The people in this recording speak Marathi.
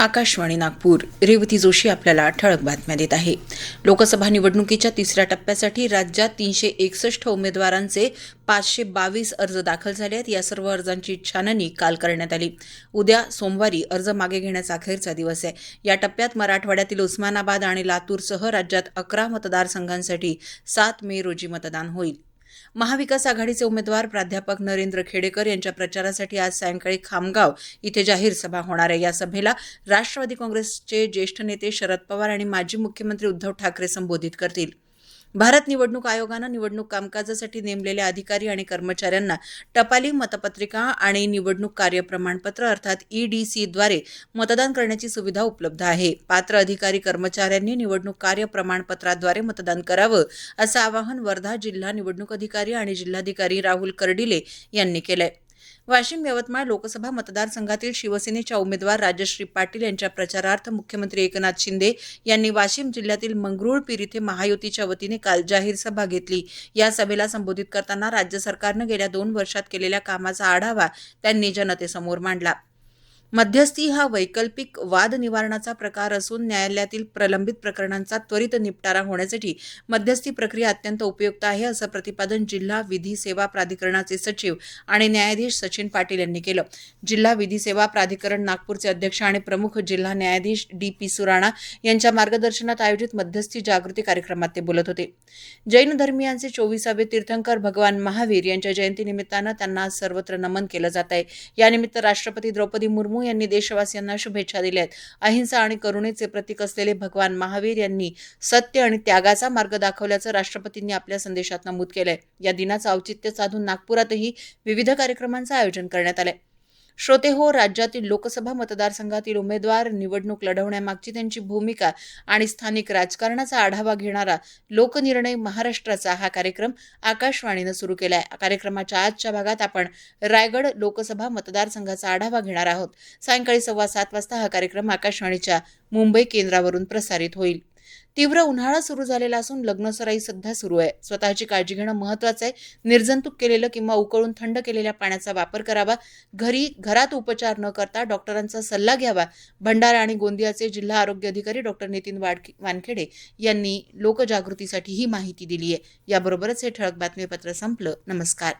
आकाशवाणी नागपूर. रेवती जोशी आपल्याला ठळक बातम्या देत आहे. लोकसभा निवडणुकीच्या तिसऱ्या टप्प्यासाठी राज्यात तीनशे एकसष्ट उमेदवारांचे पाचशे बावीस अर्ज दाखल झाले आहेत. या सर्व अर्जांची छाननी काल करण्यात आली. उद्या सोमवारी अर्ज मागे घेण्याचा अखेरचा दिवस आहे. या टप्प्यात मराठवाड्यातील उस्मानाबाद आणि लातूरसह राज्यात अकरा मतदारसंघांसाठी सात मे रोजी मतदान होईल. महाविकास आघाडीचे उमेदवार प्राध्यापक नरेंद्र खेडेकर यांच्या प्रचारासाठी आज सायंकाळी खामगाव इथे जाहीर सभा होणार आहे. या सभेला राष्ट्रवादी काँग्रेसचे ज्येष्ठ नेते शरद पवार आणि माजी मुख्यमंत्री उद्धव ठाकरे संबोधित करतील. भारत निवडणूक आयोगानं निवडणूक कामकाजासाठी नेमलेल्या अधिकारी आणि कर्मचाऱ्यांना टपाली मतपत्रिका आणि निवडणूक कार्य प्रमाणपत्र अर्थात ईडीसीद्वारे मतदान करण्याची सुविधा उपलब्ध आहे. पात्र अधिकारी कर्मचाऱ्यांनी निवडणूक कार्य प्रमाणपत्राद्वारे मतदान करावं असं आवाहन वर्धा जिल्हा निवडणूक अधिकारी आणि जिल्हाधिकारी राहुल कर्डिले यांनी केलंय. वाशिम यवतमाळ लोकसभा मतदारसंघातील शिवसेनेच्या उमेदवार राजश्री पाटील यांच्या प्रचारार्थ मुख्यमंत्री एकनाथ शिंदे यांनी वाशिम जिल्ह्यातील मंगरुळपीर इथे महायुतीच्या वतीने काल जाहीर सभा घेतली. या सभेला संबोधित करताना राज्य सरकारनं गेल्या दोन वर्षात केलेल्या कामाचा आढावा त्यांनी जनतेसमोर मांडला. मध्यस्थी हा वैकल्पिक वाद निवारणाचा प्रकार असून न्यायालयातील प्रलंबित प्रकरणांचा त्वरित निपटारा होण्यासाठी मध्यस्थी प्रक्रिया अत्यंत उपयुक्त आहे असं प्रतिपादन जिल्हा विधी सेवा प्राधिकरणाचे सचिव आणि न्यायाधीश सचिन पाटील यांनी केलं. जिल्हा विधी सेवा प्राधिकरण नागपूरचे अध्यक्ष आणि प्रमुख जिल्हा न्यायाधीश डी पी सुराणा यांच्या मार्गदर्शनात आयोजित मध्यस्थी जागृती कार्यक्रमात ते बोलत होते. जैन धर्मियांचे चोवीसावे तीर्थंकर भगवान महावीर यांच्या जयंतीनिमित्तानं त्यांना सर्वत्र नमन केलं जात आहे. यानिमित्त राष्ट्रपती द्रौपदी मुर्मू यांनी देशवासियांना शुभेच्छा दिल्या आहेत. अहिंसा आणि करुणेचे प्रतीक असलेले भगवान महावीर यांनी सत्य आणि त्यागाचा मार्ग दाखवल्याचं राष्ट्रपतींनी आपल्या संदेशात नमूद केलंय. या दिनाचं औचित्य साधून नागपुरातही विविध कार्यक्रमांचं आयोजन करण्यात आलंय. श्रोते हो राज्यातील लोकसभा मतदारसंघातील उमेदवार निवडणूक लढवण्यामागची त्यांची भूमिका आणि स्थानिक राजकारणाचा आढावा घेणारा लोकनिर्णय महाराष्ट्राचा हा कार्यक्रम आकाशवाणीनं सुरू केलाय. कार्यक्रमाच्या आजच्या भागात आपण रायगड लोकसभा मतदारसंघाचा आढावा घेणार आहोत. सायंकाळी सव्वा सात वाजता हा कार्यक्रम आकाशवाणीच्या मुंबई केंद्रावरून प्रसारित होईल. तीव्र उन्हाळा सुरू झालेला असून लग्नसराई सध्या सुरू आहे. स्वतःची काळजी घेणं महत्वाचं आहे. निर्जंतुक केलेलं किंवा उकळून थंड केलेल्या पाण्याचा वापर करावा. घरी घरात उपचार न करता डॉक्टरांचा सल्ला घ्यावा. भंडारा आणि गोंदियाचे जिल्हा आरोग्य अधिकारी डॉक्टर नितीन वाडके वानखेडे यांनी लोकजागृतीसाठी ही माहिती दिली आहे. याबरोबरच हे ठळक बातमीपत्र संपलं. नमस्कार.